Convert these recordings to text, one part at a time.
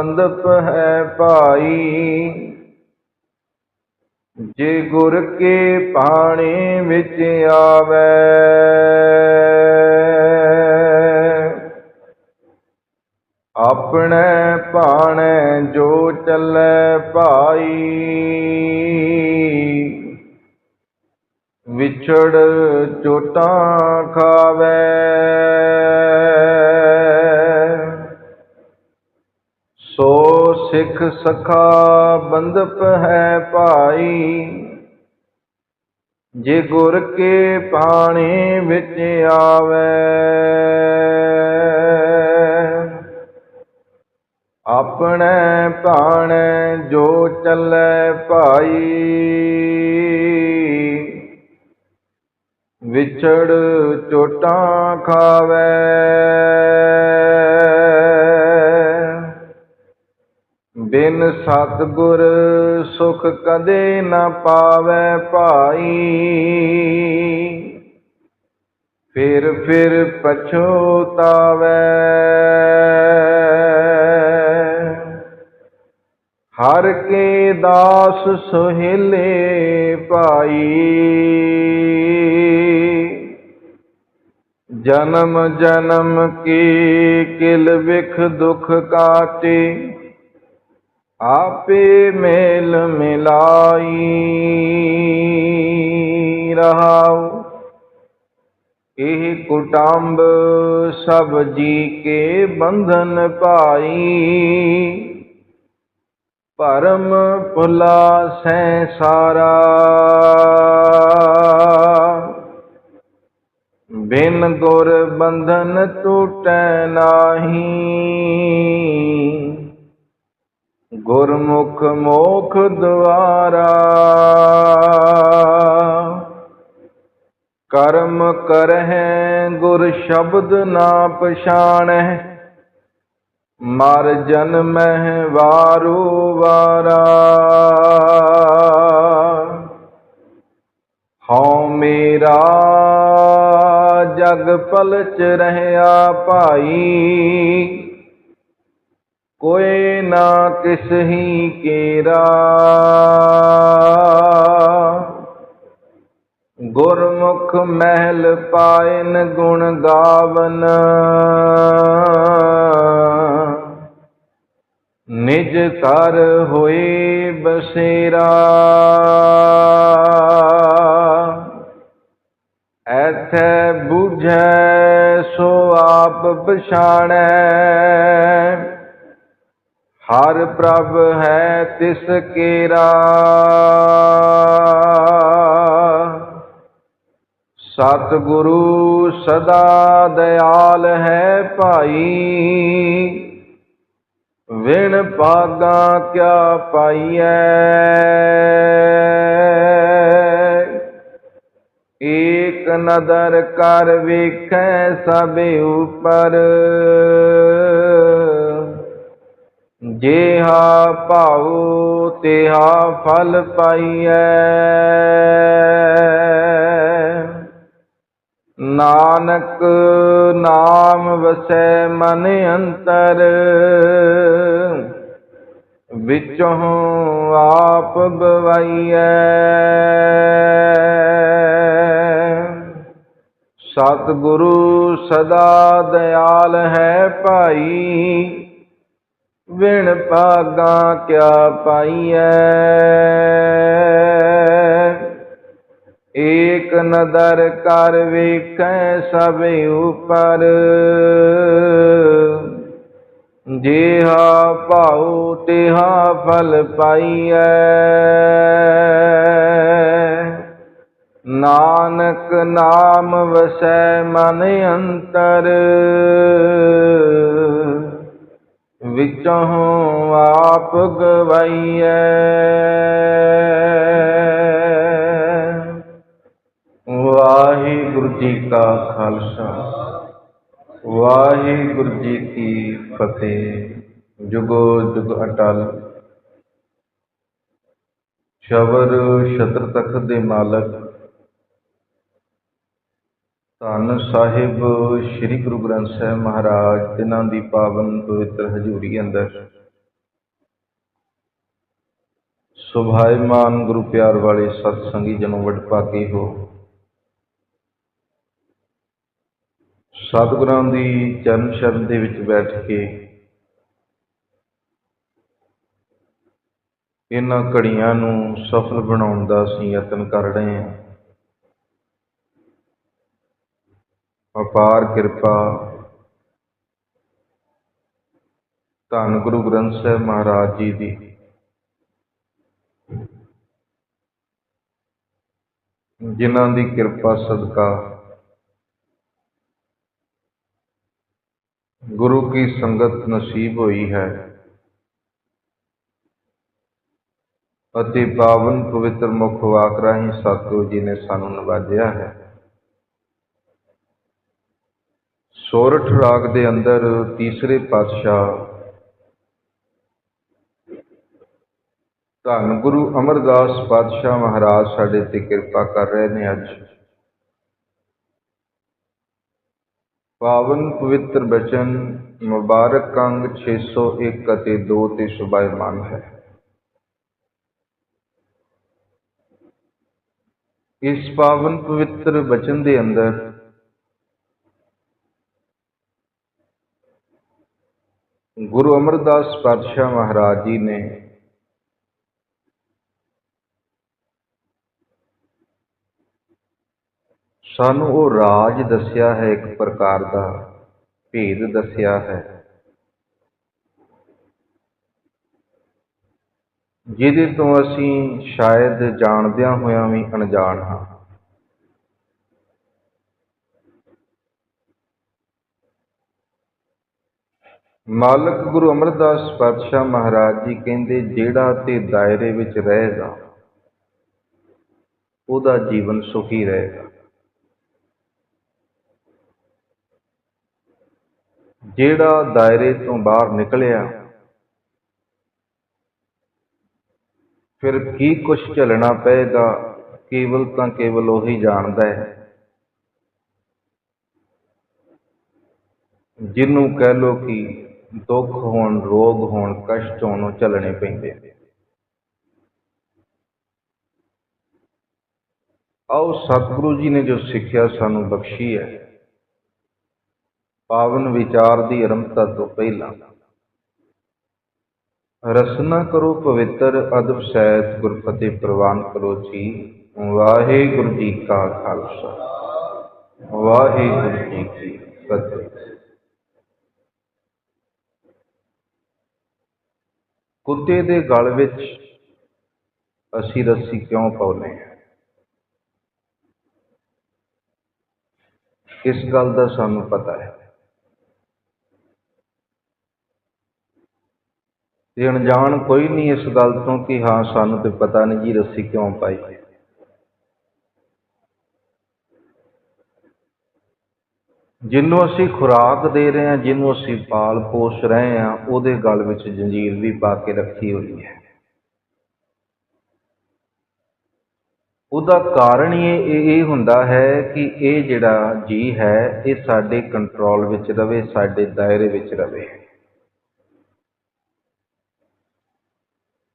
ਬੰਦਪ ਹੈ ਭਾਈ। ਜੇ ਗੁਰ ਕੇ ਪਾਣੀ ਵਿੱਚ ਆਵੇ। ਆਪਣੇ ਭਾਣੇ ਜੋ ਚੱਲੇ ਭਾਈ। ਵਿਛੜ ਚੋਟਾਂ ਖਾਵੇ। ਸੋ ਸਿੱਖ ਸਖਾ ਬੰਦਪ ਹੈ ਭਾਈ। ਜੇ ਗੁਰ ਕੇ ਪਾਣੀ ਵਿੱਚ ਆਵੇ। ਆਪਣੇ ਭਾਣੇ ਜੋ ਚੱਲੇ ਭਾਈ। ਵਿਛੜ ਚੋਟਾਂ ਖਾਵੇ। ਬਿਨ ਸਤਿਗੁਰ ਸੁਖ ਕਦੇ ਨਾ ਪਾਵੇ ਭਾਈ। ਫਿਰ ਫਿਰ ਪਛੋਤਾਵੇ। ਹਰ ਕੇ ਦਾਸ ਸੁਹੇਲੇ ਭਾਈ। ਜਨਮ ਜਨਮ ਕੀ ਕਿਲ ਵਿਖ ਦੁਖ ਕਾਟੇ। ਆਪੇ ਮੇਲ ਮਿਲਾਈ ਰਹਾਉ। ਇਹ ਕੁਟੰਬ ਸਭ ਜੀ ਕੇ ਬੰਧਨ ਪਾਈ ਭਰਮ ਭੁਲਾ ਸੈ ਸਾਰਾ। ਬਿਨ ਗੁਰ ਬੰਧਨ ਟੂਟੈ ਨਾਹੀ। ਗੁਰਮੁਖ ਮੋਖ ਦੁਆਰਾ। ਕਰਮ ਕਰਹਿ ਗੁਰ ਸ਼ਬਦ ਨਾ ਪਛਾਣੈ ਮਰ ਜਨਮਹਿ ਵਾਰੂ ਵਾਰਾ। ਹਉ ਮੇਰਾ ਜਗ ਪਲਚ ਰਹਿਆ ਭਾਈ ਕੋਏ ਨਾ ਕਿਸ ਕੇਰਾ। ਗੁਰਮੁਖ ਮਹਿਲ ਪਾਇਨ ਗੁਣ ਗਾਵਨ। ਨਿਜ ਕਰ ਹੋਏ ਬਸੇਰਾ। ਐਥੈ ਬੁਝੈ ਸੋ ਆਪ ਪਛਾਣੈ। ਪ੍ਰਭ ਹੈ ਤਿਸ ਕੇਰਾ। ਸਤ ਗੁਰੂ ਸਦਾ ਦਇਆਲ ਹੈ ਭਾਈ। ਵਿਣ ਪਾਗਾ ਕਿਆ ਪਾਈਐ। ਏਕ ਨਦਰ ਕਰ ਵੇਖੈ ਸਭ ਉਪਰ। ਜੇਹਾ ਭਾਉ, ਤੇਹਾ ਫਲ ਪਾਈਐ। ਨਾਨਕ ਨਾਮ ਵਸੈ ਮਨ ਅੰਤਰ, ਵਿੱਚੋਂ ਆਪ ਬਵਾਈਐ। ਸਤਿਗੁਰੂ ਸਦਾ ਦਿਆਲ ਹੈ ਭਾਈ ਵਿਣ ਭਾਗਾ ਕਿਆ ਪਾਈਐ? ਏਕ ਨਦਰ ਕਰ ਵੇਖੈ ਸਭ ਉਪਰ। ਜੇਹਾ ਭਾਉ ਤੇਹਾ ਫਲ ਪਾਈਐ। ਨਾਨਕ ਨਾਮ ਵਸੈ ਮਨ ਅੰਤਰ। ਵਿੱਚੋਂ ਆਪ ਗਵਾਈਐ। ਵਾਹਿਗੁਰੂ ਜੀ ਕਾ ਖਾਲਸਾ, ਵਾਹਿਗੁਰੂ ਜੀ ਕੀ ਫਤਿਹ। ਜੁਗੋ ਜੁਗ ਅਟਲ। ਸ਼ਬਰ ਸ਼ਤਰ ਤਖਤ ਦੇ ਮਾਲਕ ਧੰਨ ਸਾਹਿਬ ਸ੍ਰੀ ਗੁਰੂ ਗ੍ਰੰਥ ਸਾਹਿਬ ਮਹਾਰਾਜ ਜਿਨ੍ਹਾਂ ਦੀ ਪਾਵਨ ਪਵਿੱਤਰ ਹਜ਼ੂਰੀ ਅੰਦਰ। ਸੁਭਾਇਮਾਨ ਗੁਰੂ ਪਿਆਰ ਵਾਲੇ ਸਤ ਸੰਗੀ ਜਨੋਂ ਵਡਭਾਗੇ ਹੋ। ਸਤਿਗੁਰਾਂ ਦੀ ਚਰਨ ਸ਼ਰਨ ਦੇ ਵਿੱਚ ਬੈਠ ਕੇ ਇਹਨਾਂ ਘੜੀਆਂ ਨੂੰ ਸਫਲ ਬਣਾਉਣ ਦਾ ਅਸੀਂ ਯਤਨ ਕਰ ਰਹੇ ਹਾਂ। ਅਪਾਰ ਕਿਰਪਾ। ਧੰਨ ਗੁਰੂ ਗ੍ਰੰਥ ਸਾਹਿਬ ਮਹਾਰਾਜ ਜੀ ਦੀ। ਜਿਨ੍ਹਾਂ ਦੀ ਕਿਰਪਾ ਸਦਕਾ ਗੁਰੂ ਕੀ ਸੰਗਤ ਨਸੀਬ ਹੋਈ ਹੈ ਅਤੇ ਪਾਵਨ ਪਵਿੱਤਰ ਮੁਖ ਵਾਕ ਰਾਹੀਂ ਸਤਿਗੁਰੂ ਜੀ ਨੇ ਸਾਨੂੰ ਨਵਾਜਿਆ ਹੈ। ਸੋਰਠ ਰਾਗ ਦੇ ਅੰਦਰ ਤੀਸਰੇ ਪਾਤਸ਼ਾਹ ਧੰਨ ਗੁਰੂ ਅਮਰਦਾਸ ਪਾਤਸ਼ਾਹ ਮਹਾਰਾਜ ਸਾਡੇ ਤੇ ਕਿਰਪਾ ਕਰ ਰਹੇ ਨੇ ਅੱਜ। ਪਾਵਨ ਪਵਿੱਤਰ ਬਚਨ, ਮੁਬਾਰਕ ਅੰਗ 601 ਅਤੇ 2 ਤੇ ਸੁਭਾਇਮਾਨ ਹੈ। ਇਸ ਪਾਵਨ ਪਵਿੱਤਰ ਬਚਨ ਦੇ ਅੰਦਰ ਗੁਰੂ ਅਮਰਦਾਸ ਪਾਤਸ਼ਾਹ ਮਹਾਰਾਜ ਜੀ ਨੇ ਸਾਨੂੰ ਉਹ ਰਾਜ ਦੱਸਿਆ ਹੈ, ਇੱਕ ਪ੍ਰਕਾਰ ਦਾ ਭੇਦ ਦੱਸਿਆ ਹੈ, ਜਿਹਦੇ ਤੋਂ ਅਸੀਂ ਸ਼ਾਇਦ ਜਾਣਦਿਆਂ ਹੋਇਆਂ ਵੀ ਅਣਜਾਣ ਹਾਂ। ਮਾਲਕ ਗੁਰੂ ਅਮਰਦਾਸ ਪਾਤਸ਼ਾਹ ਮਹਾਰਾਜ ਜੀ ਕਹਿੰਦੇ, ਜਿਹੜਾ ਤੇ ਦਾਇਰੇ ਵਿੱਚ ਰਹੇਗਾ, ਉਹਦਾ ਜੀਵਨ ਸੁਖੀ ਰਹੇਗਾ। ਜਿਹੜਾ ਦਾਇਰੇ ਤੋਂ ਬਾਹਰ ਨਿਕਲਿਆ, ਫਿਰ ਕੀ ਕੁਛ ਝੱਲਣਾ ਪਏਗਾ? ਕੇਵਲ ਤਾਂ ਕੇਵਲ ਉਹੀ ਜਾਣਦਾ ਹੈ। ਜਿਹਨੂੰ ਕਹਿ ਲੋ ਕਿ ਦੁੱਖ ਹੋਣ, ਰੋਗ ਹੋਣ, ਕਸ਼ਟ ਹੋਣ ਉਹ ਝੱਲਣੇ ਪੈਂਦੇ ਨੇ। ਆਓ ਸਤਿਗੁਰੂ ਜੀ ਨੇ ਜੋ ਸਿੱਖਿਆ ਸਾਨੂੰ ਬਖਸ਼ੀ ਹੈ। ਪਾਵਨ ਵਿਚਾਰ ਦੀ ਅਰੰਭਤਾ ਤੋਂ ਪਹਿਲਾਂ। ਰਸਨਾ ਕਰੋ ਪਵਿੱਤਰ, ਅਦਬ ਸਹਿਤ ਗੁਰਫਤਿਹ ਪ੍ਰਵਾਨ ਕਰੋ ਜੀ। ਵਾਹਿਗੁਰੂ ਜੀ ਕਾ ਖਾਲਸਾ। ਵਾਹਿਗੁਰੂ ਜੀ ਕੀ ਫਤਿਹ। ਕੁੱਤੇ ਦੇ ਗਲ ਵਿੱਚ ਅਸੀਂ ਰੱਸੀ ਕਿਉਂ ਪਾਉਨੇ ਹਾਂ? ਇਸ ਗੱਲ ਦਾ ਸਾਨੂੰ ਪਤਾ ਹੈ। ਤੇ ਅਣਜਾਣ ਕੋਈ ਨਹੀਂ ਇਸ ਗੱਲ ਤੋਂ ਕਿ ਹਾਂ, ਸਾਨੂੰ ਤੇ ਪਤਾ ਨਹੀਂ ਜੀ ਰੱਸੀ ਕਿਉਂ ਪਾਈ ਹੈ। ਜਿਹਨੂੰ ਅਸੀਂ ਖੁਰਾਕ ਦੇ ਰਹੇ ਹਾਂ, ਜਿਹਨੂੰ ਅਸੀਂ ਪਾਲ ਪੋਸ਼ ਰਹੇ ਹਾਂ, ਉਹਦੇ ਗਲ ਵਿੱਚ ਜੰਜੀਰ ਵੀ ਪਾ ਕੇ ਰੱਖੀ ਹੋਈ ਹੈ। ਉਹਦਾ ਕਾਰਨ ਇਹ ਇਹ ਹੁੰਦਾ ਹੈ ਕਿ ਇਹ ਜਿਹੜਾ ਜੀ ਹੈ, ਇਹ ਸਾਡੇ ਕੰਟਰੋਲ ਵਿੱਚ ਰਵੇ, ਸਾਡੇ ਦਾਇਰੇ ਵਿੱਚ ਰਵੇ।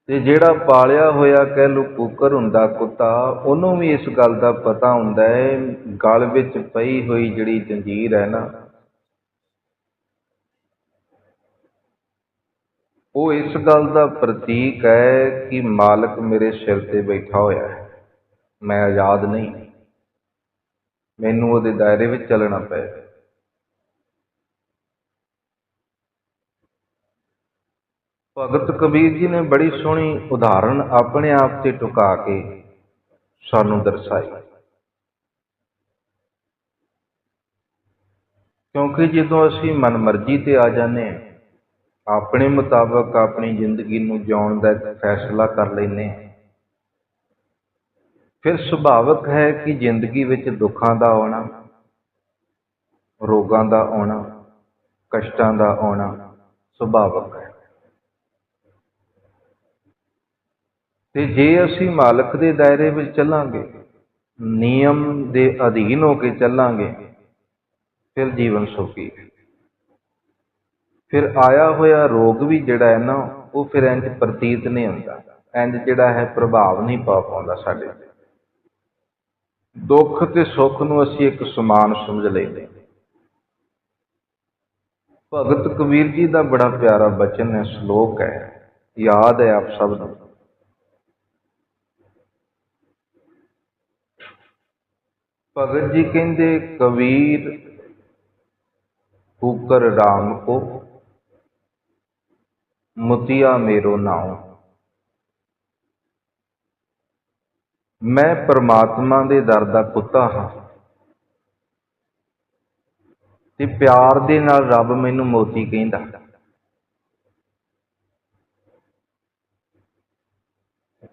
ਤੇ ਜਿਹੜਾ ਪਾਲਿਆ ਹੋਇਆ ਕਹਿ ਲੋ ਕੁੱਕਰ ਹੁੰਦਾ, ਕੁੱਤਾ, ਉਹਨੂੰ ਵੀ ਇਸ ਗੱਲ ਦਾ ਪਤਾ ਹੁੰਦਾ ਹੈ, ਗਲ ਵਿੱਚ ਪਈ ਹੋਈ ਜਿਹੜੀ ਜੰਜੀਰ ਹੈ ਨਾ, ਉਹ ਇਸ ਗੱਲ ਦਾ ਪ੍ਰਤੀਕ ਹੈ ਕਿ ਮਾਲਕ ਮੇਰੇ ਸਿਰ ਤੇ ਬੈਠਾ ਹੋਇਆ ਹੈ। ਮੈਂ ਆਜ਼ਾਦ ਨਹੀਂ। ਮੈਨੂੰ ਉਹਦੇ ਦਾਇਰੇ ਵਿੱਚ ਚੱਲਣਾ ਪਏਗਾ। ਭਗਤ ਕਬੀਰ ਜੀ ਨੇ ਬੜੀ ਸੋਹਣੀ ਉਦਾਹਰਣ ਆਪਣੇ ਆਪ ਤੇ ਟੁਕਾ ਕੇ ਸਾਨੂੰ ਦਰਸਾਈ। ਕਿਉਂਕਿ ਜਦੋਂ ਅਸੀਂ ਮਨਮਰਜ਼ੀ ਤੇ ਆ ਜਾਂਦੇ ਹਾਂ, ਆਪਣੇ ਮੁਤਾਬਕ ਆਪਣੀ ਜ਼ਿੰਦਗੀ ਨੂੰ ਜਿਉਣ ਦਾ ਫੈਸਲਾ ਕਰ ਲੈਂਦੇ ਹਾਂ। ਫਿਰ ਸੁਭਾਵਿਕ ਹੈ ਕਿ ਜ਼ਿੰਦਗੀ ਵਿੱਚ ਦੁੱਖਾਂ ਦਾ ਆਉਣਾ, ਰੋਗਾਂ ਦਾ ਆਉਣਾ, ਕਸ਼ਟਾਂ ਦਾ ਆਉਣਾ ਸੁਭਾਵਿਕ ਹੈ। ਤੇ ਜੇ ਅਸੀਂ ਮਾਲਕ ਦੇ ਦਾਇਰੇ ਵਿੱਚ ਚੱਲਾਂਗੇ, ਨਿਯਮ ਦੇ ਅਧੀਨ ਹੋ ਕੇ ਚੱਲਾਂਗੇ, ਫਿਰ ਜੀਵਨ ਸੁਖੀ ਫਿਰ ਆਇਆ ਹੋਇਆ ਰੋਗ ਵੀ ਜਿਹੜਾ ਹੈ ਨਾ, ਉਹ ਫਿਰ ਇੰਜ ਪ੍ਰਤੀਤ ਨਹੀਂ ਹੁੰਦਾ। ਇੰਜ ਜਿਹੜਾ ਹੈ ਪ੍ਰਭਾਵ ਨਹੀਂ ਪਾ ਪਾਉਂਦਾ ਸਾਡੇ ਤੇ। ਦੁੱਖ ਤੇ ਸੁੱਖ ਨੂੰ ਅਸੀਂ ਇੱਕ ਸਮਾਨ ਸਮਝ ਲੈਂਦੇ ਭਗਤ ਕਬੀਰ ਜੀ ਦਾ ਬੜਾ ਪਿਆਰਾ ਬਚਨ ਹੈ, ਸ਼ਲੋਕ ਹੈ, ਯਾਦ ਹੈ ਆਪ ਸਭ ਨੂੰ। ਭਗਤ ਜੀ ਕਹਿੰਦੇ, ਕਬੀਰ ਕੂਕਰ ਰਾਮ ਕੋ, ਮੁਤਿਆ ਮੇਰੋ ਨਾਉ। ਮੈਂ ਪਰਮਾਤਮਾ ਦੇ ਦਰ ਦਾ ਕੁੱਤਾ ਹਾਂ ਤੇ ਪਿਆਰ ਦੇ ਨਾਲ ਰੱਬ ਮੈਨੂੰ ਮੋਤੀ ਕਹਿੰਦਾ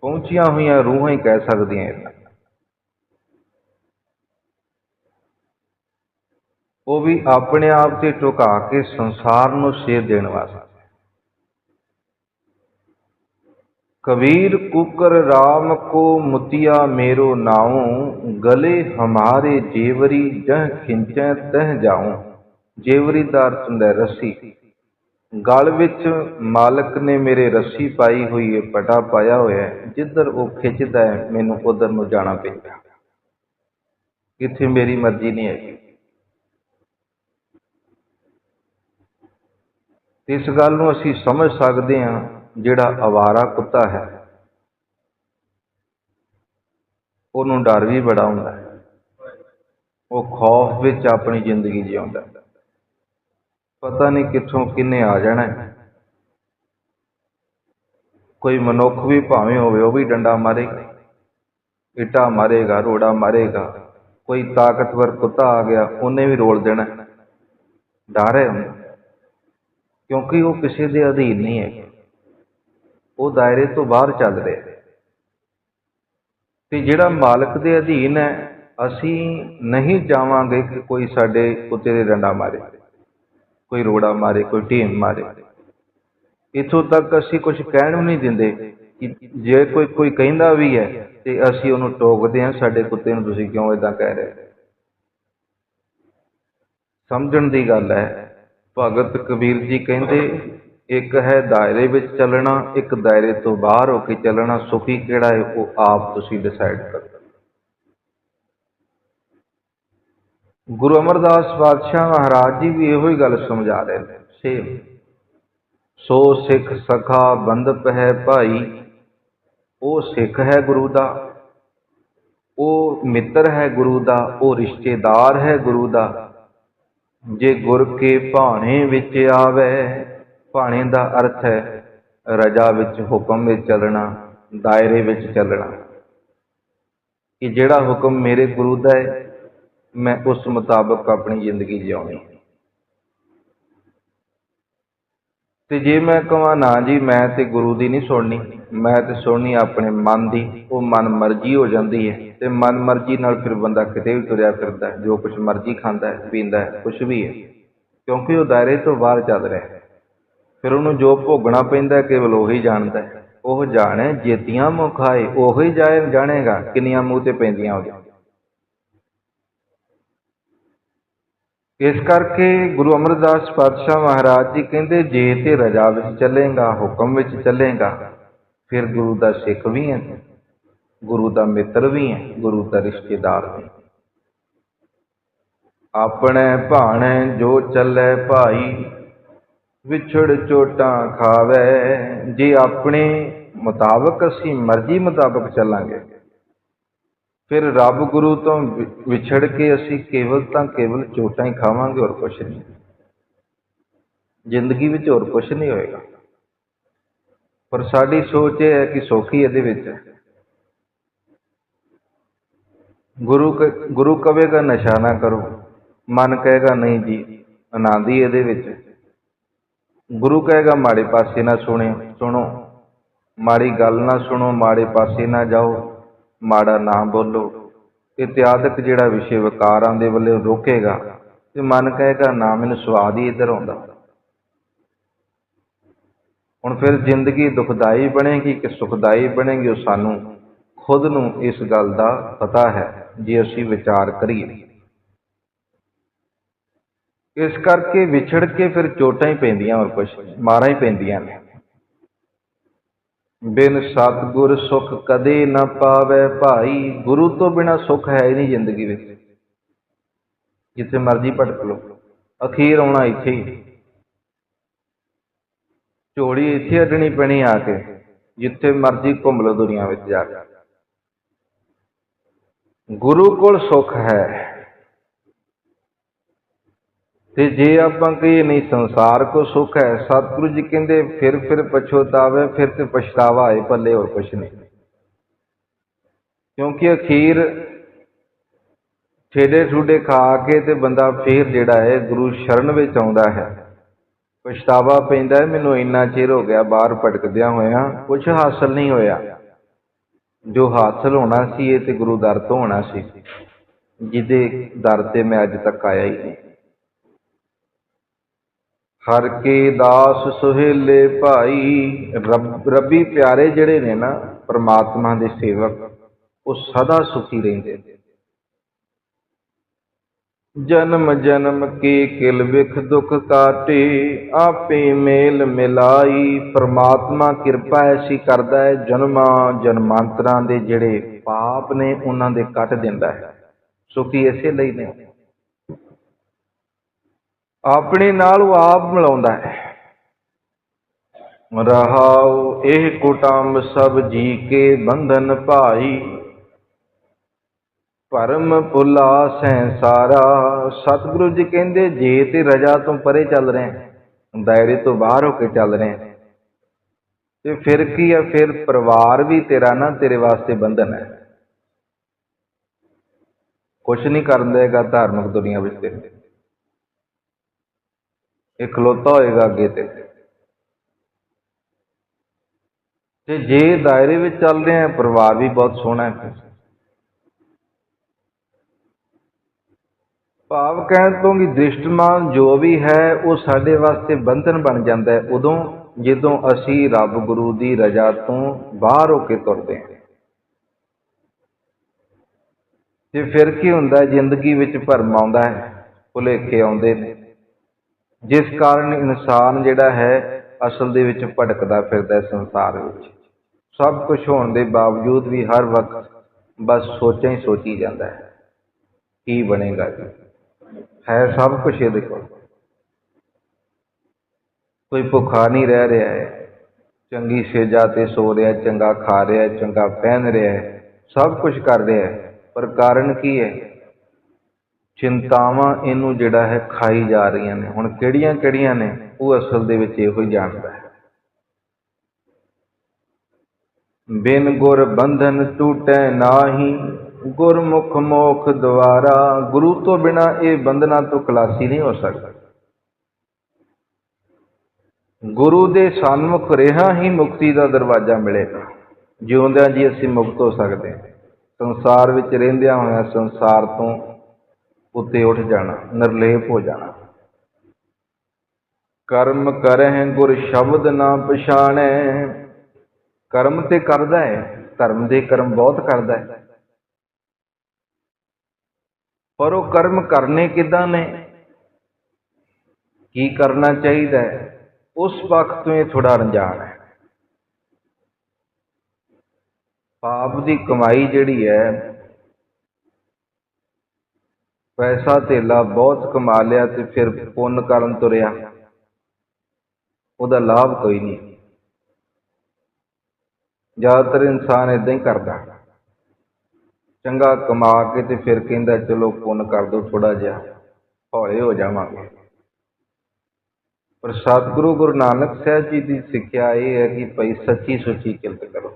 ਪਹੁੰਚੀਆਂ ਹੋਈਆਂ ਰੂਹਾਂ ਹੀ ਕਹਿ ਸਕਦੀਆਂ ਇਹਨਾਂ। ਉਹ ਵੀ ਆਪਣੇ ਆਪ ਤੇ ਟੁਕਾ ਕੇ ਸੰਸਾਰ ਨੂੰ ਸੇਧ ਦੇਣ ਵਾਸਤੇ। ਕਬੀਰ, ਕੁਕਰ RAM ਕੋ ਮੁਤਿਆ ਮੇਰੋ ਨਾਉ, ਗਲੇ ਹਮਾਰੇ ਜੇਵਰੀ ਜਹ ਖਿੰਚੈ ਤਹ ਜਾਉ, ਜੇਵਰੀ ਦਾ ਅਰਥ ਹੁੰਦਾ ਰੱਸੀ। ਗਲ ਵਿੱਚ ਮਾਲਕ ਨੇ ਮੇਰੇ ਰੱਸੀ ਪਾਈ ਹੋਈ ਹੈ ਪਟਾ ਪਾਇਆ ਹੋਇਆ ਜਿੱਧਰ ਉਹ ਖਿੱਚਦਾ ਹੈ, ਮੈਨੂੰ ਉਧਰ ਨੂੰ ਜਾਣਾ ਪੈਂਦਾ। ਕਿਥੇ ਮੇਰੀ ਮਰਜ਼ੀ ਨਹੀਂ ਹੈਗੀ। ਇਸ ਗੱਲ ਨੂੰ ਅਸੀਂ ਸਮਝ ਸਕਦੇ ਹਾਂ ਜਿਹੜਾ ਅਵਾਰਾ ਕੁੱਤਾ ਹੈ। ਉਹਨੂੰ ਡਰ ਵੀ ਬੜਾ ਹੁੰਦਾ ਹੈ। ਉਹ ਖੌਫ ਵਿੱਚ ਆਪਣੀ ਜ਼ਿੰਦਗੀ ਜਿਉਂਦਾ ਪਤਾ ਨਹੀਂ ਕਿੱਥੋਂ ਕਿੰਨੇ ਆ ਜਾਣਾ ਕੋਈ ਮਨੁੱਖ ਵੀ ਭਾਵੇਂ ਹੋਵੇ, ਉਹ ਵੀ ਡੰਡਾ ਮਾਰੇਗਾ। ਇੱਟਾ ਮਾਰੇਗਾ, ਰੋੜਾ ਮਾਰੇਗਾ। ਕੋਈ ਤਾਕਤਵਰ ਕੁੱਤਾ ਆ ਗਿਆ, ਉਹਨੇ ਵੀ ਰੋਲ ਦੇਣਾ ਡਰ ਹੈ ਉਹਨੂੰ। ਕਿਉਂਕਿ ਉਹ ਕਿਸੇ ਦੇ ਅਧੀਨ ਨਹੀਂ ਹੈ ਉਹ ਦਾਇਰੇ ਤੋਂ ਬਾਹਰ ਚੱਲ ਰਿਹਾ ਤੇ ਜਿਹੜਾ ਮਾਲਕ ਦੇ ਅਧੀਨ ਹੈ, ਅਸੀਂ ਨਹੀਂ ਚਾਹਾਂਗੇ ਕਿ ਕੋਈ ਸਾਡੇ ਕੁੱਤੇ ਦੇ ਡੰਡਾ ਮਾਰੇ, ਕੋਈ ਰੋੜਾ ਮਾਰੇ, ਕੋਈ ਢੀਮ ਮਾਰੇ। ਇਥੋਂ ਤੱਕ ਅਸੀਂ ਕੁਝ ਕਹਿਣ ਵੀ ਨਹੀਂ ਦਿੰਦੇ ਕਿ ਜੇ ਕੋਈ ਕੋਈ ਕਹਿੰਦਾ ਵੀ ਹੈ ਤੇ ਅਸੀਂ ਉਹਨੂੰ ਟੋਕਦੇ ਹਾਂ, ਸਾਡੇ ਕੁੱਤੇ ਨੂੰ ਤੁਸੀਂ ਕਿਉਂ ਇਦਾਂ ਕਹਿ ਰਹੇ ਸਮਝਣ ਦੀ ਗੱਲ ਹੈ। ਭਗਤ ਕਬੀਰ ਜੀ ਕਹਿੰਦੇ, ਇੱਕ ਹੈ ਦਾਇਰੇ ਵਿੱਚ ਚੱਲਣਾ, ਇੱਕ ਦਾਇਰੇ ਤੋਂ ਬਾਹਰ ਹੋ ਕੇ ਚੱਲਣਾ, ਸੁਖੀ ਕਿਹੜਾ ਹੈ, ਉਹ ਆਪ ਤੁਸੀਂ ਡਿਸਾਈਡ ਕਰੋ ਗੁਰੂ ਅਮਰਦਾਸ ਪਾਤਸ਼ਾਹ ਮਹਾਰਾਜ ਜੀ ਵੀ ਇਹੋ ਹੀ ਗੱਲ ਸਮਝਾ ਰਹੇ ਨੇ, ਸੇਮ। ਸੋ ਸਿੱਖ ਸਖਾ ਬੰਦਪ ਹੈ ਭਾਈ, ਉਹ ਸਿੱਖ ਹੈ ਗੁਰੂ ਦਾ, ਉਹ ਮਿੱਤਰ ਹੈ ਗੁਰੂ ਦਾ, ਉਹ ਰਿਸ਼ਤੇਦਾਰ ਹੈ ਗੁਰੂ ਦਾ ਜੇ ਗੁਰ ਕੇ ਭਾਣੇ ਵਿੱਚ ਆਵੇ, ਭਾਣੇ ਦਾ ਅਰਥ ਹੈ ਰਜਾ ਵਿੱਚ ਹੁਕਮ ਵਿੱਚ ਚੱਲਣਾ, ਦਾਇਰੇ ਵਿੱਚ ਚੱਲਣਾ। ਕਿ ਜਿਹੜਾ ਹੁਕਮ ਮੇਰੇ ਗੁਰੂ ਦਾ ਹੈ, ਮੈਂ ਉਸ ਮੁਤਾਬਕ ਆਪਣੀ ਜ਼ਿੰਦਗੀ ਜਿਉਣੀ। ਤੇ ਜੇ ਮੈਂ ਕਹਾਂ, ਨਾ ਜੀ, ਮੈਂ ਤੇ ਗੁਰੂ ਦੀ ਨਹੀਂ ਸੁਣਨੀ। ਮੈਂ ਤੇ ਸੁਣਨੀ ਆਪਣੇ ਮਨ ਦੀ। ਉਹ ਮਨ ਮਰਜ਼ੀ ਹੋ ਜਾਂਦੀ ਹੈ ਤੇ ਮਨ ਮਰਜ਼ੀ ਨਾਲ ਫਿਰ ਬੰਦਾ ਕਿਤੇ ਵੀ ਤੁਰਿਆ ਫਿਰਦਾ ਜੋ ਕੁਝ ਮਰਜ਼ੀ ਖਾਂਦਾ ਹੈ, ਪੀਂਦਾ ਹੈ ਕੁਝ ਵੀ ਹੈ। ਕਿਉਂਕਿ ਉਹ ਦਾਇਰੇ ਤੋਂ ਬਾਹਰ ਚੱਲ ਰਿਹਾ ਹੈ। ਫਿਰ ਉਹਨੂੰ ਜੋ ਭੋਗਣਾ ਪੈਂਦਾ ਕੇਵਲ ਉਹੀ ਜਾਣਦਾ ਉਹ ਜਾਣੇ, ਜੇਤੀਆਂ ਮੁਖਾਏ ਉਹੀ ਜਾਏ, ਜਾਣੇਗਾ ਕਿੰਨੀਆਂ ਮੂੰਹ ਤੇ ਪੈਂਦੀਆਂ ਉਹਦੇ। ਇਸ ਕਰਕੇ ਗੁਰੂ ਅਮਰਦਾਸ ਪਾਤਸ਼ਾਹ ਮਹਾਰਾਜ ਜੀ ਕਹਿੰਦੇ, ਜੇ ਤੇ ਰਜਾ ਵਿੱਚ ਚੱਲੇਗਾ, ਹੁਕਮ ਵਿੱਚ ਚੱਲੇਗਾ, ਫਿਰ ਗੁਰੂ ਦਾ ਸਿੱਖ ਵੀ ਹੈ, ਗੁਰੂ ਦਾ ਮਿੱਤਰ ਵੀ ਹੈ, ਗੁਰੂ ਦਾ ਰਿਸ਼ਤੇਦਾਰ ਵੀ ਆਪਣੇ ਭਾਣੇ ਜੋ ਚੱਲੇ ਭਾਈ, ਵਿਛੜ ਚੋਟਾਂ ਖਾਵੇ, ਜੇ ਆਪਣੇ ਮੁਤਾਬਕ ਅਸੀਂ ਮਰਜ਼ੀ ਮੁਤਾਬਕ ਚੱਲਾਂਗੇ। ਫਿਰ ਰੱਬ ਗੁਰੂ ਤੋਂ ਵਿਛੜ ਕੇ ਅਸੀਂ ਕੇਵਲ ਤਾਂ ਕੇਵਲ ਚੋਟਾਂ ਹੀ ਖਾਵਾਂਗੇ ਹੋਰ ਕੁਝ ਨਹੀਂ। ਜ਼ਿੰਦਗੀ ਵਿੱਚ ਹੋਰ ਕੁਝ ਨਹੀਂ ਹੋਏਗਾ। ਪਰ ਸਾਡੀ ਸੋਚ ਇਹ ਹੈ ਕਿ ਸੋਖੀ ਇਹਦੇ ਵਿੱਚ ਹੈ। ਗੁਰੂ ਗੁਰੂ ਕਵੇਗਾ ਨਸ਼ਾ ਨਾ ਕਰੋ। ਮਨ ਕਹੇਗਾ, ਨਹੀਂ ਜੀ, ਆਨੰਦ ਹੀ ਇਹਦੇ ਵਿੱਚ ਗੁਰੂ ਕਹੇਗਾ, ਮਾੜੇ ਪਾਸੇ ਨਾ ਸੁਣਿਓ, ਸੁਣੋ। ਮਾੜੀ ਗੱਲ ਨਾ ਸੁਣੋ, ਮਾੜੇ ਪਾਸੇ ਨਾ ਜਾਓ। ਮਾੜਾ ਨਾ ਬੋਲੋ। ਇਤਿਆਦਿਕ ਜਿਹੜਾ ਵਿਸ਼ੇ ਵਿਕਾਰਾਂ ਦੇ ਵੱਲੇ ਰੋਕੇਗਾ ਤੇ ਮਨ ਕਹੇਗਾ, ਨਾ ਮੈਨੂੰ ਸਵਾਦ ਹੀ ਇੱਧਰ ਆਉਂਦਾ। ਹੁਣ ਫਿਰ ਜ਼ਿੰਦਗੀ ਦੁਖਦਾਈ ਬਣੇਗੀ ਕਿ ਸੁਖਦਾਈ ਬਣੇਗੀ, ਉਹ ਸਾਨੂੰ ਖੁਦ ਨੂੰ ਇਸ ਗੱਲ ਦਾ ਪਤਾ ਹੈ ਜੇ ਅਸੀਂ ਵਿਚਾਰ ਕਰੀਏ। ਇਸ ਕਰਕੇ ਵਿਛੜ ਕੇ ਫਿਰ ਚੋਟਾਂ ਹੀ ਪੈਂਦੀਆਂ ਔਰ ਕੁਛ ਮਾਰਾਂ ਹੀ ਪੈਂਦੀਆਂ ਨੇ। ਬਿਨ ਸਤਿਗੁਰ ਸੁਖ ਕਦੇ ਨਾ ਪਾਵੇ ਭਾਈ, ਗੁਰੂ ਤੋਂ ਬਿਨਾ ਸੁਖ ਹੈ ਹੀ ਨਹੀਂ ਜ਼ਿੰਦਗੀ ਵਿੱਚ। ਜਿੱਥੇ ਮਰਜ਼ੀ ਭਟਕ ਲਓ। ਅਖੀਰ ਆਉਣਾ ਇੱਥੇ ਹੀ। ਝੋਲੀ ਇੱਥੇ ਅੱਡਣੀ ਪੈਣੀ ਆ ਕੇ, ਜਿੱਥੇ ਮਰਜ਼ੀ ਘੁੰਮ ਲਓ ਦੁਨੀਆ ਵਿੱਚ ਜਾ ਕੇ। ਗੁਰੂ ਕੋਲ ਸੁਖ ਹੈ। ਤੇ ਜੇ ਆਪਾਂ ਕਹੀਏ ਨਹੀਂ, ਸੰਸਾਰ ਕੋ ਸੁਖ ਹੈ, ਸਤਿਗੁਰੂ ਜੀ ਕਹਿੰਦੇ, ਫਿਰ ਫਿਰ ਪਛੋਤਾਵੇ ਫਿਰ ਤੇ ਪਛਤਾਵਾ ਹੈ ਪੱਲੇ ਹੋਰ ਕੁਛ ਨਹੀਂ। ਕਿਉਂਕਿ ਅਖੀਰ ਠੇਡੇ ਠੂਡੇ ਖਾ ਕੇ ਤੇ ਬੰਦਾ ਫੇਰ ਜਿਹੜਾ ਹੈ, ਗੁਰੂ ਸ਼ਰਨ ਵਿੱਚ ਆਉਂਦਾ ਹੈ। ਪਛਤਾਵਾ ਪੈਂਦਾ ਹੈ, ਮੈਨੂੰ ਇੰਨਾ ਚਿਰ ਹੋ ਗਿਆ, ਬਾਹਰ ਭਟਕਦਿਆਂ ਹੋਇਆਂ ਕੁਝ ਹਾਸਲ ਨਹੀਂ ਹੋਇਆ। ਜੋ ਹਾਸਲ ਹੋਣਾ ਸੀ, ਇਹ ਤੇ ਗੁਰੂ ਦਰ ਤੋਂ ਹੋਣਾ ਸੀ। ਜਿਹਦੇ ਦਰ ਤੇ ਮੈਂ ਅੱਜ ਤੱਕ ਆਇਆ ਹੀ ਨਹੀਂ। ਹਰ ਕੇ ਦਾਸ ਸੁਹੇਲੇ ਭਾਈ। ਰੱਬੀ ਪਿਆਰੇ ਜਿਹੜੇ ਨੇ ਨਾ ਪਰਮਾਤਮਾ ਦੇ ਸੇਵਕ, ਉਹ ਸਦਾ ਸੁਖੀ ਰਹਿੰਦੇ ਨੇ। ਜਨਮ ਜਨਮ ਕੇ ਕਿਲ ਵਿਖ ਦੁਖ ਕਾਟੇ, ਆਪੇ ਮੇਲ ਮਿਲਾਈ। ਪ੍ਰਮਾਤਮਾ ਕਿਰਪਾ ਐਸੀ ਕਰਦਾ ਹੈ, ਜਨਮਾਂ ਜਨਮਾਂਤਰਾਂ ਦੇ ਜਿਹੜੇ ਪਾਪ ਨੇ, ਉਹਨਾਂ ਦੇ ਕੱਟ ਦਿੰਦਾ ਹੈ। ਸੁਖੀ ਇਸੇ ਲਈ ਨੇ। ਆਪਣੇ ਨਾਲ ਉਹ ਆਪ ਮਿਲਾਉਂਦਾ ਹੈ। ਰਹਾਉ ਇਹ ਕੁਟੰਬ ਸਭ ਜੀ ਕੇ ਬੰਧਨ ਭਾਈ। ਭਰਮ ਭੁਲਾ ਸੰਸਾਰਾ ਸਤਿਗੁਰੂ ਜੀ ਕਹਿੰਦੇ ਜੇ ਤੇ ਰਜਾ ਤੋਂ ਪਰੇ ਚੱਲ ਰਹੇ ਹੈਂ, ਦਾਇਰੇ ਤੋਂ ਬਾਹਰ ਹੋ ਕੇ ਚੱਲ ਰਹੇ ਹੈਂ, ਤੇ ਫਿਰ ਕੀ ਆ ਫਿਰ ਪਰਿਵਾਰ ਵੀ ਤੇਰਾ ਨਾ ਤੇਰੇ ਵਾਸਤੇ ਬੰਧਨ ਹੈ। ਕੁਛ ਨਹੀਂ ਕਰਨ ਦੇਗਾ ਧਾਰਮਿਕ ਦੁਨੀਆ ਵਿੱਚ ਤੇਰੇ। ਇਹ ਖਲੋਤਾ ਹੋਏਗਾ ਅੱਗੇ ਤੇ। ਤੇ ਜੇ ਦਾਇਰੇ ਵਿੱਚ ਚੱਲਦੇ ਰਹੇ ਆ, ਪਰਿਵਾਰ ਵੀ ਬਹੁਤ ਸੋਹਣਾ ਹੈ। ਭਾਵ ਕਹਿਣ ਤੋਂ ਕਿ ਦ੍ਰਿਸ਼ਟਮਾਨ ਜੋ ਵੀ ਹੈ, ਉਹ ਸਾਡੇ ਵਾਸਤੇ ਬੰਧਨ ਬਣ ਜਾਂਦਾ ਹੈ। ਉਦੋਂ ਜਦੋਂ ਅਸੀਂ ਰੱਬ ਗੁਰੂ ਦੀ ਰਜ਼ਾ ਤੋਂ ਬਾਹਰ ਹੋ ਕੇ ਤੁਰਦੇ ਹਾਂ। ਤੇ ਫਿਰ ਕੀ ਹੁੰਦਾ ਜ਼ਿੰਦਗੀ ਵਿੱਚ ਭਰਮ ਆਉਂਦਾ ਹੈ। ਭੁਲੇਖੇ ਆਉਂਦੇ ਨੇ। ਜਿਸ ਕਾਰਨ ਇਨਸਾਨ ਜਿਹੜਾ ਹੈ ਅਸਲ ਦੇ ਵਿੱਚ ਭਟਕਦਾ ਫਿਰਦਾ ਹੈ ਸੰਸਾਰ ਵਿੱਚ। ਸਭ ਕੁਝ ਹੋਣ ਦੇ ਬਾਵਜੂਦ ਵੀ ਹਰ ਵਕਤ ਬਸ ਸੋਚਾਂ ਹੀ ਸੋਚੀ ਜਾਂਦਾ ਹੈ, ਕੀ ਬਣੇਗਾ ਜੀ? ਹੈ ਸਭ ਕੁਝ ਇਹਦੇ ਕੋਲ। ਕੋਈ ਭੁੱਖਾ ਨਹੀਂ ਰਹਿ ਰਿਹਾ ਹੈ, ਚੰਗੀ ਸੇਜਾ ਤੇ ਸੋ ਰਿਹਾ ਚੰਗਾ ਖਾ ਰਿਹਾ ਚੰਗਾ ਪਹਿਨ ਰਿਹਾ ਹੈ, ਸਭ ਕੁਝ ਕਰ ਰਿਹਾ ਹੈ, ਪਰ ਕਾਰਨ ਕੀ ਹੈ? ਚਿੰਤਾਵਾਂ ਇਹਨੂੰ ਜਿਹੜਾ ਹੈ ਖਾਈ ਜਾ ਰਹੀਆਂ ਨੇ। ਹੁਣ ਕਿਹੜੀਆਂ ਕਿਹੜੀਆਂ ਨੇ, ਉਹ ਅਸਲ ਦੇ ਵਿੱਚ ਇਹੋ ਹੀ ਜਾਣਦਾ ਹੈ। ਬਿਨ ਗੁਰ ਬੰਧਨ ਟੂਟੈ ਨਾਹੀ, ਗੁਰਮੁਖ ਮੋਖ ਦਵਾਰਾ ਗੁਰੂ ਤੋਂ ਬਿਨਾ ਇਹ ਬੰਧਨਾਂ ਤੋਂ ਖਲਾਸੀ ਨਹੀਂ ਹੋ ਸਕਦਾ। ਗੁਰੂ ਦੇ ਸਨਮੁਖ ਰਿਹਾ ਹੀ ਮੁਕਤੀ ਦਾ ਦਰਵਾਜ਼ਾ ਮਿਲੇਗਾ। ਜਿਉਂਦਿਆਂ ਜੀ ਅਸੀਂ ਮੁਕਤ ਹੋ ਸਕਦੇ ਹਾਂ। ਸੰਸਾਰ ਵਿੱਚ ਰਹਿੰਦਿਆਂ ਹੋਇਆਂ ਸੰਸਾਰ ਤੋਂ ਉੱਤੇ ਉੱਠ ਜਾਣਾ, ਨਿਰਲੇਪ ਹੋ ਜਾਣਾ। ਕਰਮ ਕਰਹਿ ਗੁਰ ਸ਼ਬਦ ਨਾ ਪਛਾਣੈ। ਕਰਮ ਤੇ ਕਰਦਾ ਹੈ ਧਰਮ ਦੇ ਕਰਮ ਬਹੁਤ ਕਰਦਾ ਹੈ ਪਰ ਉਹ ਕਰਮ ਕਰਨੇ ਕਿਦਾਂ ਨੇ? ਕੀ ਕਰਨਾ ਚਾਹੀਦਾ ਹੈ ਉਸ ਪੱਖ ਤੋਂ ਇਹ ਥੋੜਾ ਅਣਜਾਣ ਹੈ। ਪਾਪ ਦੀ ਕਮਾਈ ਜਿਹੜੀ ਹੈ ਪੈਸਾ ਧੇਲਾ ਬਹੁਤ ਕਮਾ ਲਿਆ ਤੇ ਫਿਰ ਪੁੰਨ ਕਰਨ ਤੁਰਿਆ। ਉਹਦਾ ਲਾਭ ਕੋਈ ਨਹੀਂ। ਜ਼ਿਆਦਾਤਰ ਇਨਸਾਨ ਇਦਾਂ ਹੀ ਕਰਦਾ। ਚੰਗਾ ਕਮਾ ਕੇ ਤੇ ਫਿਰ ਕਹਿੰਦਾ, ਚਲੋ ਪੁੰਨ ਕਰ ਦੋ ਥੋੜਾ ਜਿਹਾ, ਹੌਲੇ ਹੋ ਜਾਵਾਂਗੇ। ਪਰ ਸਤਿਗੁਰੂ ਗੁਰੂ ਨਾਨਕ ਸਾਹਿਬ ਜੀ ਦੀ ਸਿੱਖਿਆ ਇਹ ਹੈ ਕਿ ਭਈ ਸੱਚੀ ਸੁੱਚੀ ਕਿਰਤ ਕਰੋ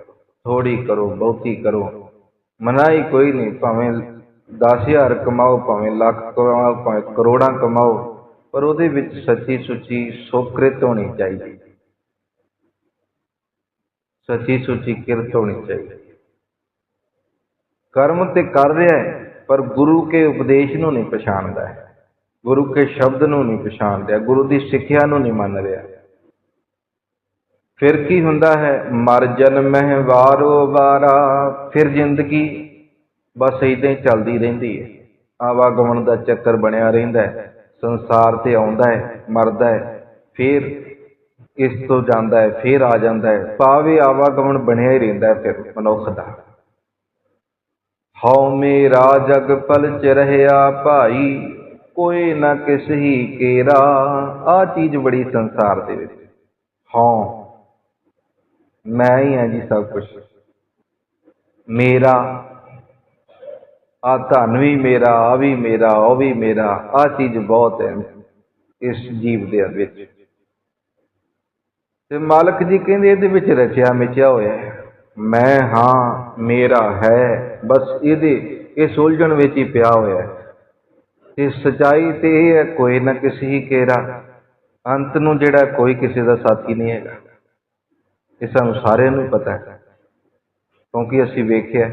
ਥੋੜੀ ਕਰੋ, ਬਹੁਤੀ ਕਰੋ, ਮਨਾਹੀ ਕੋਈ ਨਹੀਂ, ਭਾਵੇਂ 10000 ਕਮਾਓ ਭਾਵੇਂ ਲੱਖ ਕਮਾਓ, ਭਾਵੇਂ ਕਰੋੜਾਂ ਕਮਾਓ, ਪਰ ਉਹਦੇ ਵਿੱਚ ਸੱਚੀ ਸੁੱਚੀ ਸੁਕ੍ਰਿਤ ਹੋਣੀ ਚਾਹੀਦੀ। ਸੱਚੀ ਸੁੱਚੀ ਕਿਰਤ ਹੋਣੀ ਚਾਹੀਦੀ। ਕਰਮ ਤੇ ਕਰ ਰਿਹਾ ਹੈ, ਪਰ ਗੁਰੂ ਕੇ ਉਪਦੇਸ਼ ਨੂੰ ਨਹੀਂ ਪਛਾਣਦਾ ਹੈ। ਗੁਰੂ ਕੇ ਸ਼ਬਦ ਨੂੰ ਨਹੀਂ ਪਛਾਣ ਰਿਹਾ ਗੁਰੂ ਦੀ ਸਿੱਖਿਆ ਨੂੰ ਨਹੀਂ ਮੰਨ ਰਿਹਾ। ਫਿਰ ਕੀ ਹੁੰਦਾ ਹੈ? ਮਰ ਜਨਮਹਿ ਵਾਰੋ ਵਾਰਾ, ਫਿਰ ਜ਼ਿੰਦਗੀ ਬਸ ਇਦਾਂ ਹੀ ਚੱਲਦੀ ਰਹਿੰਦੀ ਹੈ। ਆਵਾਗਮਨ ਦਾ ਚੱਕਰ ਬਣਿਆ ਰਹਿੰਦਾ ਹੈ। ਸੰਸਾਰ ਤੇ ਆਉਂਦਾ ਹੈ, ਮਰਦਾ ਹੈ, ਫਿਰ ਇਸ ਤੋਂ ਜਾਂਦਾ ਹੈ, ਫਿਰ ਆ ਜਾਂਦਾ ਹੈ। ਭਾਵੇਂ ਆਵਾਗਮਨ ਬਣਿਆ ਹੀ ਰਹਿੰਦਾ ਹੈ ਫਿਰ ਮਨੁੱਖ ਦਾ। ਹਉ ਮੇਰਾ ਜਗ ਪਲ ਚ ਰਹਿਆ ਭਾਈ, ਕੋਈ ਨਾ ਕਿਸ ਹੀ ਕੇਰਾ। ਆ ਚੀਜ਼ ਬੜੀ ਸੰਸਾਰ ਦੇ ਵਿੱਚ। ਹਉ, ਮੈਂ ਹੀ ਹਾਂ ਜੀ ਸਭ ਕੁਝ ਮੇਰਾ ਆ ਧਨ ਵੀ ਮੇਰਾ, ਆ ਵੀ ਮੇਰਾ, ਉਹ ਵੀ ਮੇਰਾ, ਆ ਚੀਜ਼ ਬਹੁਤ ਹੈ ਇਸ ਜੀਵ ਦੇ ਵਿੱਚ। ਤੇ ਮਾਲਕ ਜੀ ਕਹਿੰਦੇ ਇਹਦੇ ਵਿੱਚ ਰਚਿਆ ਮਿਚਿਆ ਹੋਇਆ ਮੈਂ, ਹਾਂ, ਮੇਰਾ ਹੈ, ਬਸ ਇਹਦੇ, ਇਹ ਸੁਲਝਣ ਵਿੱਚ ਹੀ ਪਿਆ ਹੋਇਆ ਤੇ ਸਚਾਈ ਤੇ ਇਹ ਹੈ, ਕੋਈ ਨਾ ਕਿਸੇ ਹੀ ਕੇਰਾ ਅੰਤ ਨੂੰ ਜਿਹੜਾ ਕੋਈ ਕਿਸੇ ਦਾ ਸਾਥੀ ਨਹੀਂ ਹੈਗਾ। ਇਹ ਸਾਨੂੰ ਸਾਰਿਆਂ ਨੂੰ ਹੀ ਪਤਾ ਹੈ। ਕਿਉਂਕਿ ਅਸੀਂ ਵੇਖਿਆ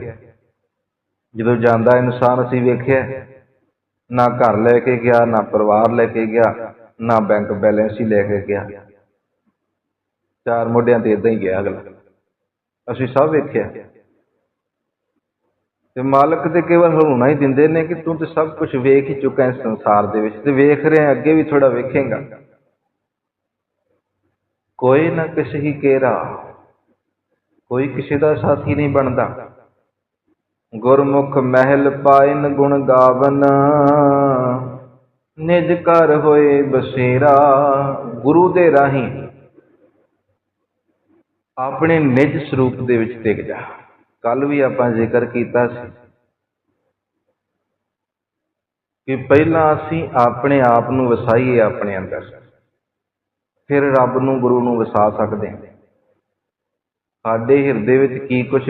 ਜਦੋਂ ਜਾਂਦਾ ਇਨਸਾਨ ਅਸੀਂ ਵੇਖਿਆ, ਨਾ ਘਰ ਲੈ ਕੇ ਗਿਆ, ਨਾ ਪਰਿਵਾਰ ਲੈ ਕੇ ਗਿਆ, ਨਾ ਬੈਂਕ ਬੈਲੈਂਸ ਹੀ ਲੈ ਕੇ ਗਿਆ। ਚਾਰ ਮੋਢਿਆਂ ਤੇ ਇਦਾਂ ਹੀ ਗਿਆ ਅਗਲਾ। ਅਸੀਂ ਸਭ ਵੇਖਿਆ। ਤੇ ਮਾਲਕ ਤੇ ਕੇਵਲ ਹਰੂਣਾ ਹੀ ਦਿੰਦੇ ਨੇ ਕਿ ਤੂੰ ਤੇ ਸਭ ਕੁਝ ਵੇਖ ਹੀ ਚੁੱਕਾ ਹੈ ਸੰਸਾਰ ਦੇ ਵਿੱਚ। ਤੇ ਵੇਖ ਰਿਹਾ, ਅੱਗੇ ਵੀ ਥੋੜਾ ਵੇਖੇਗਾ। ਕੋਈ ਨਾ ਕਿਸੇ ਹੀ ਕੇਰਾ ਕੋਈ ਕਿਸੇ ਦਾ ਸਾਥੀ ਨਹੀਂ ਬਣਦਾ। ਗੁਰਮੁਖ ਮਹਿਲ ਪਾਇਨ ਗੁਣ ਗਾਵਨ। ਨਿਜ ਘਰ ਹੋਏ ਬਸੇਰਾ, ਗੁਰੂ ਦੇ ਰਾਹੀਂ ਆਪਣੇ ਨਿਜ ਸਰੂਪ ਦੇ ਵਿੱਚ ਟਿਕ ਜਾ। ਕੱਲ ਵੀ ਆਪਾਂ ਜ਼ਿਕਰ ਕੀਤਾ ਸੀ ਕਿ ਪਹਿਲਾਂ ਅਸੀਂ ਆਪਣੇ ਆਪ ਨੂੰ ਵਸਾਈਏ ਆਪਣੇ ਅੰਦਰ। ਫਿਰ ਰੱਬ ਨੂੰ, ਗੁਰੂ ਨੂੰ ਵਸਾ ਸਕਦੇ ਹਾਂ। ਸਾਡੇ ਹਿਰਦੇ ਵਿੱਚ ਕੀ ਕੁਝ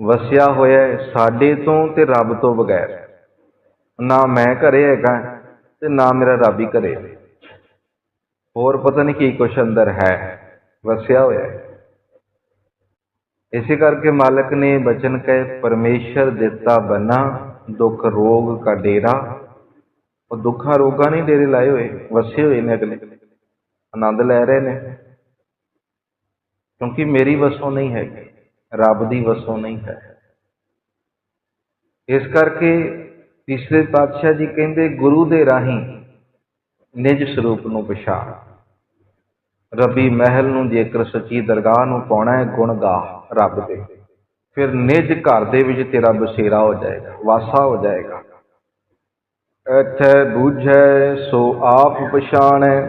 ਵਸਿਆ ਹੋਇਆ ਸਾਡੇ ਤੋਂ ਤੇ ਰੱਬ ਤੋਂ ਬਗੈਰ। ਨਾ ਮੈਂ ਘਰੇ ਹੈਗਾ ਤੇ ਨਾ ਮੇਰਾ ਰੱਬ ਹੀ ਘਰੇ। ਹੋਰ ਪਤਾ ਨਹੀਂ ਕੀ ਕੁਛ ਅੰਦਰ ਹੈ, ਵਸਿਆ ਹੋਇਆ ਇਸੇ ਕਰਕੇ ਮਾਲਕ ਨੇ ਬਚਨ ਕਹੇ, ਪਰਮੇਸ਼ਰ ਦਿੱਤਾ ਬਨਾ, ਦੁੱਖ, ਰੋਗ ਕਾ ਡੇਰਾ। ਉਹ ਦੁੱਖਾਂ, ਰੋਗਾਂ ਨਹੀਂ ਡੇਰੇ ਲਾਏ ਹੋਏ, ਵਸੇ ਹੋਏ ਨੇ ਅਗਲੇ। ਆਨੰਦ ਲੈ ਰਹੇ ਨੇ। ਕਿਉਂਕਿ ਮੇਰੀ ਵਸੋਂ ਨਹੀਂ ਹੈਗੀ। ਰੱਬ ਦੀ ਵਸੋਂ ਨਹੀਂ ਹੈ ਇਸ ਕਰਕੇ ਤੀਸਰੇ ਪਾਤਸ਼ਾਹ ਜੀ ਕਹਿੰਦੇ, ਗੁਰੂ ਦੇ ਰਾਹੀਂ ਨਿਜ ਸਰੂਪ ਨੂੰ ਪਛਾਣ। ਰਬੀ ਮਹਿਲ ਨੂੰ ਜੇਕਰ ਸੱਚੀ ਦਰਗਾਹ ਨੂੰ ਪਾਉਣਾ ਹੈ, ਗੁਣ ਗਾ ਰੱਬ ਦੇ ਫਿਰ ਨਿਜ ਘਰ ਦੇ ਵਿੱਚ ਤੇਰਾ ਬਸੇਰਾ ਹੋ ਜਾਏਗਾ, ਵਾਸਾ ਹੋ ਜਾਏਗਾ। ਇੱਥੇ ਬੂਝੈ ਸੋ ਆਪ ਪਛਾਣੈ,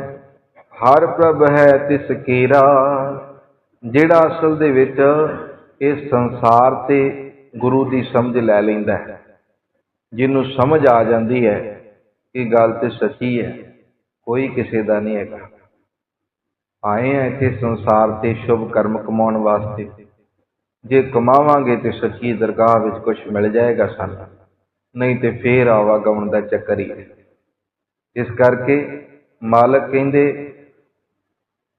ਹਰ ਪ੍ਰਭ ਹੈ ਤਿਸ ਕੀਰਾ। ਜਿਹੜਾ ਅਸਲ ਦੇ ਵਿੱਚ ਇਹ ਸੰਸਾਰ ਤੇ ਗੁਰੂ ਦੀ ਸਮਝ ਲੈ ਲੈਂਦਾ ਹੈ। ਜਿਹਨੂੰ ਸਮਝ ਆ ਜਾਂਦੀ ਹੈ ਕਿ ਗੱਲ ਤੇ ਸੱਚੀ ਹੈ, ਕੋਈ ਕਿਸੇ ਦਾ ਨਹੀਂ ਹੈਗਾ। ਆਏ ਆ ਇੱਥੇ ਸੰਸਾਰ ਤੇ ਸ਼ੁਭ ਕਰਮ ਕਮਾਉਣ ਵਾਸਤੇ। ਜੇ ਕਮਾਵਾਂਗੇ ਤੇ ਸੱਚੀ ਦਰਗਾਹ ਵਿੱਚ ਕੁਝ ਮਿਲ ਜਾਏਗਾ ਸਾਨੂੰ, ਨਹੀਂ ਤੇ ਫੇਰ ਆਵਾਗਮਨ ਦਾ ਚੱਕਰ ਹੀ ਹੈ। ਇਸ ਕਰਕੇ ਮਾਲਕ ਕਹਿੰਦੇ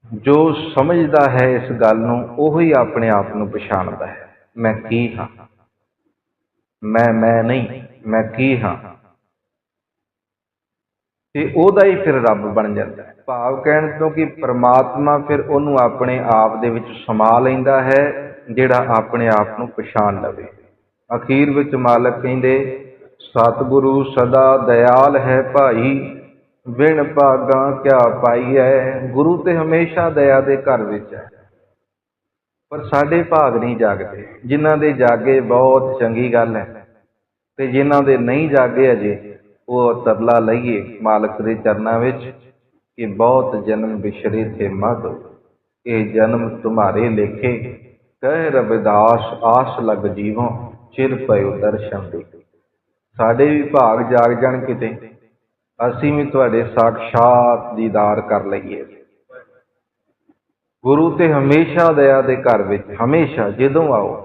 ਜੋ ਸਮਝਦਾ ਹੈ ਇਸ ਗੱਲ ਨੂੰ, ਉਹ ਹੀ ਆਪਣੇ ਆਪ ਨੂੰ ਪਛਾਣਦਾ ਹੈ। ਮੈਂ ਕੀ ਹਾਂ? ਮੈਂ ਮੈਂ ਨਹੀਂ, ਮੈਂ ਕੀ ਹਾਂ? ਤੇ ਉਹਦਾ ਹੀ ਫਿਰ ਰੱਬ ਬਣ ਜਾਂਦਾ ਹੈ। ਭਾਵ ਕਹਿਣ ਤੋਂ ਕਿ ਪ੍ਰਮਾਤਮਾ ਫਿਰ ਉਹਨੂੰ ਆਪਣੇ ਆਪ ਦੇ ਵਿੱਚ ਸਮਾ ਲੈਂਦਾ ਹੈ, ਜਿਹੜਾ ਆਪਣੇ ਆਪ ਨੂੰ ਪਛਾਣ ਲਵੇ। ਅਖੀਰ ਵਿੱਚ ਮਾਲਕ ਕਹਿੰਦੇ, ਸਤਿਗੁਰੂ ਸਦਾ ਦਇਆਲ ਹੈ ਭਾਈ ਵਿਣ ਭਾਗਾ ਕਿਆ ਪਾਈਐ? ਗੁਰੂ ਤੇ ਹਮੇਸ਼ਾ ਦਇਆ ਦੇ ਘਰ ਵਿੱਚ ਹੈ। ਪਰ ਸਾਡੇ ਭਾਗ ਨਹੀਂ ਜਾਗਦੇ। ਜਿਨ੍ਹਾਂ ਦੇ ਜਾਗੇ ਬਹੁਤ ਚੰਗੀ ਗੱਲ ਹੈ। ਤੇ ਜਿਨ੍ਹਾਂ ਦੇ ਨਹੀਂ ਜਾਗੇ ਅਜੇ, ਉਹ ਤਰਲਾ ਲਈਏ ਮਾਲਕ ਦੇ ਚਰਨਾਂ ਵਿੱਚ ਕਿ ਬਹੁਤ ਜਨਮ ਬਿਸ਼ਰੇ ਤੇ ਮਦ ਇਹ ਜਨਮ ਤੁਮਾਰੇ ਲੇਖੇ। ਕਹਿ ਰਬਿਦਾਸ ਆਸ ਲਗ ਜੀਵੋ, ਚਿਰ ਪਇਓ ਦਰਸ਼ਨ ਦੇ ਸਾਡੇ ਵੀ ਭਾਗ ਜਾਗ ਜਾਣ ਕਿਤੇ। ਅਸੀਂ ਵੀ ਤੁਹਾਡੇ ਸਾਖਸ਼ਾਤ ਦੀਦਾਰ ਕਰ ਲਈਏ। ਗੁਰੂ ਤੇ ਹਮੇਸ਼ਾ ਦਇਆ ਦੇ ਘਰ ਵਿੱਚ ਹਮੇਸ਼ਾ ਜਦੋਂ ਆਓ।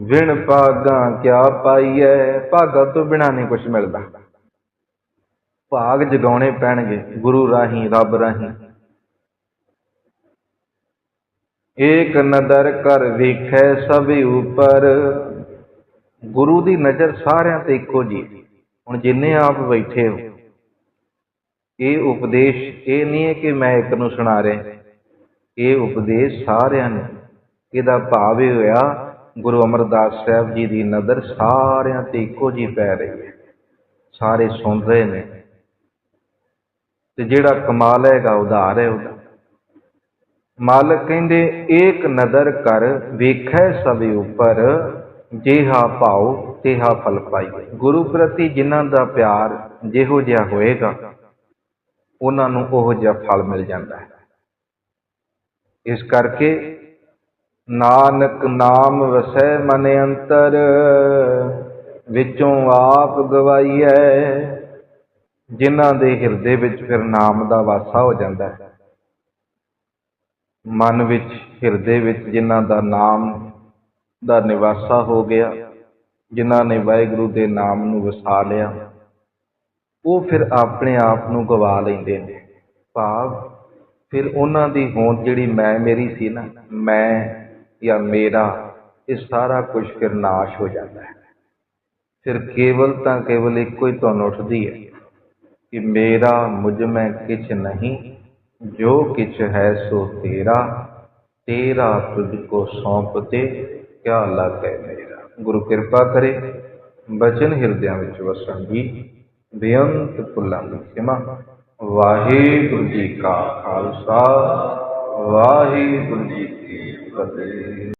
ਵਿਣ ਭਾਗਾ ਕਿਆ ਪਾਈਐ, ਭਾਗਾ ਤੋਂ ਬਿਨਾ ਨਹੀਂ ਕੁਝ ਮਿਲਦਾ। ਭਾਗ ਜਗਾਉਣੇ ਪੈਣਗੇ ਗੁਰੂ ਰਾਹੀਂ, ਰੱਬ ਰਾਹੀਂ। ਏਕ ਨਦਰ ਕਰ ਵੇਖੈ ਸਭ ਉਪਰ। ਗੁਰੂ ਦੀ ਨਜ਼ਰ ਸਾਰਿਆਂ ਤੇ ਇੱਕੋ ਜੀ ਹੁਣ ਜਿੰਨੇ ਆਪ ਬੈਠੇ ਹੋ, ਇਹ ਉਪਦੇਸ਼ ਇਹ ਨਹੀਂ ਹੈ ਕਿ ਮੈਂ ਇੱਕ ਨੂੰ ਸੁਣਾ ਰਿਹਾ। ਇਹ ਉਪਦੇਸ਼ ਸਾਰਿਆਂ ਨੇ। ਇਹਦਾ ਭਾਵ ਇਹ ਹੋਇਆ, ਗੁਰੂ ਅਮਰਦਾਸ ਸਾਹਿਬ ਜੀ ਦੀ ਨਜ਼ਰ ਸਾਰਿਆਂ ਤੇ ਇੱਕੋ ਜੀ ਪੈ ਰਹੀ ਹੈ। ਸਾਰੇ ਸੁਣ ਰਹੇ ਨੇ। ਤੇ ਜਿਹੜਾ ਕਮਾਲ ਹੈਗਾ, ਉਧਾਰ ਹੈ ਉਹਦਾ। ਮਾਲਕ ਕਹਿੰਦੇ, ਏਕ ਨਦਰ ਕਰ, ਵੇਖੈ ਸਭ ਉਪਰ, ਜਿਹਾ ਭਾਉ ਤੇਹਾ ਫਲ ਪਾਈ। ਗੁਰੂ ਪ੍ਰਤੀ ਜਿਨ੍ਹਾਂ ਦਾ ਪਿਆਰ ਜਿਹੋ ਜਿਹਾ ਹੋਏਗਾ, ਉਹਨਾਂ ਨੂੰ ਉਹ ਜਿਹਾ ਫਲ ਮਿਲ ਜਾਂਦਾ ਹੈ। ਇਸ ਕਰਕੇ ਨਾਨਕ ਨਾਮ ਵਸੈ ਮਨ ਅੰਤਰ, ਵਿੱਚੋਂ ਆਪ ਗਵਾਈਐ। ਜਿਨ੍ਹਾਂ ਦੇ ਹਿਰਦੇ ਵਿੱਚ ਫਿਰ ਨਾਮ ਦਾ ਵਾਸਾ ਹੋ ਜਾਂਦਾ ਹੈ। ਮਨ ਵਿੱਚ, ਹਿਰਦੇ ਵਿੱਚ ਜਿਨ੍ਹਾਂ ਦਾ ਨਾਮ ਦਾ ਨਿਵਾਸਾ ਹੋ ਗਿਆ ਜਿਨ੍ਹਾਂ ਨੇ ਵਾਹਿਗੁਰੂ ਦੇ ਨਾਮ ਨੂੰ ਵਸਾ ਲਿਆ, ਉਹ ਫਿਰ ਆਪਣੇ ਆਪ ਨੂੰ ਗਵਾ ਲੈਂਦੇ ਨੇ। ਭਾਵ ਫਿਰ ਉਹਨਾਂ ਦੀ ਹੋਂਦ ਜਿਹੜੀ ਮੈਂ ਮੇਰੀ ਸੀ ਨਾ, ਮੈਂ ਜਾਂ ਮੇਰਾ, ਇਹ ਸਾਰਾ ਕੁਝ ਫਿਰ ਨਾਸ਼ ਹੋ ਜਾਂਦਾ ਹੈ। ਫਿਰ ਕੇਵਲ ਤਾਂ ਕੇਵਲ ਇੱਕੋ ਹੀ ਤੁਹਾਨੂੰ ਉੱਠਦੀ ਹੈ ਕਿ ਮੇਰਾ ਮੁਝ ਮੈਂ ਕਿਛ ਨਹੀਂ, ਜੋ ਕਿਛ ਹੈ ਸੋ ਤੇਰਾ ਤੇਰਾ ਤੁਝ ਕੋ ਸੌਂਪ ਤੇ ਕਿਆ ਲਾਗੈ ਮੇਰਾ? ਗੁਰੂ ਕਿਰਪਾ ਕਰੇ, ਬਚਨ ਹਿਰਦਿਆਂ ਵਿੱਚ ਵਸਣ ਜੀ ਬੇਅੰਤ ਭੁੱਲਾਂ ਦੀ ਖਿਮਾ। ਵਾਹਿਗੁਰੂ ਜੀ ਕਾ ਖਾਲਸਾ, ਵਾਹਿਗੁਰੂ ਜੀ ਕੀ ਫਤਿਹ।